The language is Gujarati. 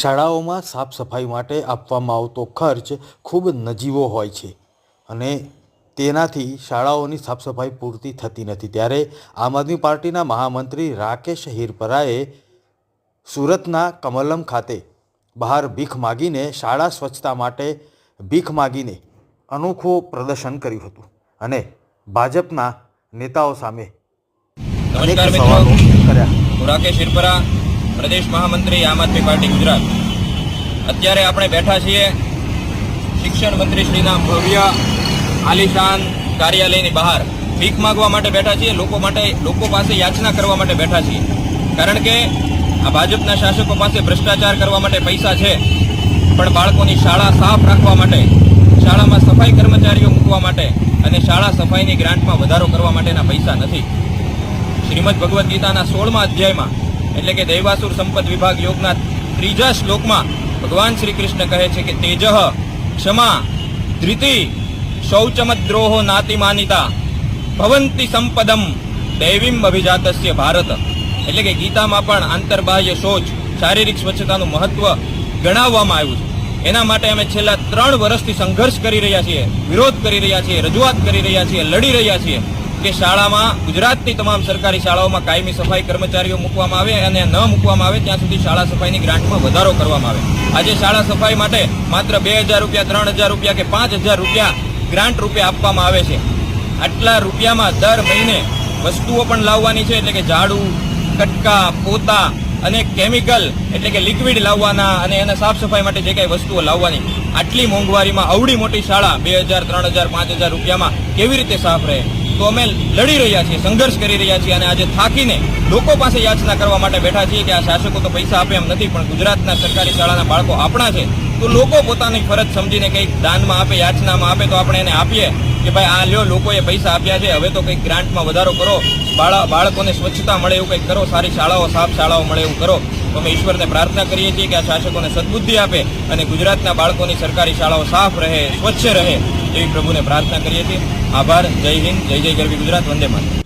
શાળાઓમાં સાફ સફાઈ માટે આપવામાં આવતો ખર્ચ ખૂબ નજીવો હોય છે અને તેનાથી શાળાઓની સાફ સફાઈ પૂરતી થતી નથી. ત્યારે આમ આદમી પાર્ટીના મહામંત્રી રાકેશ હિરપરાએ સુરતના કમલમ ખાતે બહાર ભીખ માગીને શાળા સ્વચ્છતા માટે ભીખ માગીને અનોખું પ્રદર્શન કર્યું હતું અને ભાજપના નેતાઓ સામે અનેક સવાલો કર્યા. રાકેશ હિરપરા પ્રદેશ મહામંત્રી આમ આદમી પાર્ટી ગુજરાત. અત્યારે આપણે બેઠા છીએ શિક્ષણ મંત્રીશ્રીના ભવ્ય આલિશાન કાર્યાલયની બહાર. ભીખ માગવા માટે બેઠા છીએ, લોકો માટે, લોકો પાસે યાચના કરવા માટે બેઠા છીએ. કારણ કે આ ભાજપના શાસકો પાસે ભ્રષ્ટાચાર કરવા માટે પૈસા છે, પણ બાળકોની શાળા સાફ રાખવા માટે, શાળામાં સફાઈ કર્મચારીઓ મૂકવા માટે અને શાળા સફાઈની ગ્રાન્ટમાં વધારો કરવા માટેના પૈસા નથી. શ્રીમદ ભગવદ્ ગીતાના સોળમા અધ્યાયમાં એટલે કે દૈવાસુર સંપદ વિભાગ યોગના ત્રીજા શ્લોકમાં ભગવાન શ્રી કૃષ્ણ કહે છે કે તેજઃ ક્ષમા ધૃતિ શૌચમદ્રોહો નાતિ માનિતા ભવંતી સંપદમ દૈવીમ અભિજાતસ્ય ભારત. એટલે કે ગીતામાં પણ આંતરબાહ્ય શૌચ, શારીરિક સ્વચ્છતાનું મહત્વ ગણાવવામાં આવ્યું છે. એના માટે અમે છેલ્લા ત્રણ વર્ષથી સંઘર્ષ કરી રહ્યા છીએ, વિરોધ કરી રહ્યા છીએ, રજૂઆત કરી રહ્યા છીએ, લડી રહ્યા છીએ. કે શાળામાં ગુજરાતની તમામ સરકારી શાળાઓમાં કાયમી સફાઈ કર્મચારીઓ મૂકવામાં આવે અને ન મૂકવામાં આવે, ત્યાં સુધી શાળા સફાઈની ગ્રાન્ટમાં વધારો કરવામાં આવે. આજે શાળા સફાઈ માટે માત્ર બે હજાર રૂપિયા, ત્રણ હજાર રૂપિયા કે પાંચ હજાર રૂપિયા ગ્રાન્ટ રૂપે આપવામાં આવે છે. આટલા રૂપિયામાં દર મહિને વસ્તુઓ પણ લાવવાની છે, એટલે કે ઝાડુ, કટકા, પોતા અને કેમિકલ, એટલે કે લિક્વિડ લાવવાના અને એના સાફ સફાઈ માટે જે કાંઈ વસ્તુઓ લાવવાની, આટલી મોંઘવારીમાં અવડી મોટી શાળા બે હજાર, ત્રણ હજાર, પાંચ હજાર રૂપિયામાં કેવી રીતે સાફ રહે? તો અમે લડી રહ્યા છીએ, સંઘર્ષ કરી રહ્યા છીએ અને આજે થાકીને લોકો પાસે યાચના કરવા માટે બેઠા છીએ કે આ શાસકો તો પૈસા આપે એમ નથી, પણ ગુજરાતના સરકારી શાળાના બાળકો આપણા છે. તો લોકો પોતાની ફરજ સમજીને કંઈક દાનમાં આપે, યાચનામાં આપે, તો આપણે એને આપીએ કે ભાઈ આ લ્યો, લોકોએ પૈસા આપ્યા છે, હવે તો કંઈક ગ્રાન્ટમાં વધારો કરો, બાળા, બાળકોને સ્વચ્છતા મળે એવું કંઈક કરો, સારી શાળાઓ, સાફ શાળાઓ મળે એવું કરો. તો અમે ઈશ્વરને પ્રાર્થના કરીએ છીએ કે આ શાસકોને સદબુદ્ધિ આપે અને ગુજરાતના બાળકોની સરકારી શાળાઓ સાફ રહે, સ્વચ્છ રહે, એવી પ્રભુને પ્રાર્થના કરીએ છીએ. આભાર, જય હિન્દ, જય જય ગરવી ગુજરાત, વંદે માતરમ.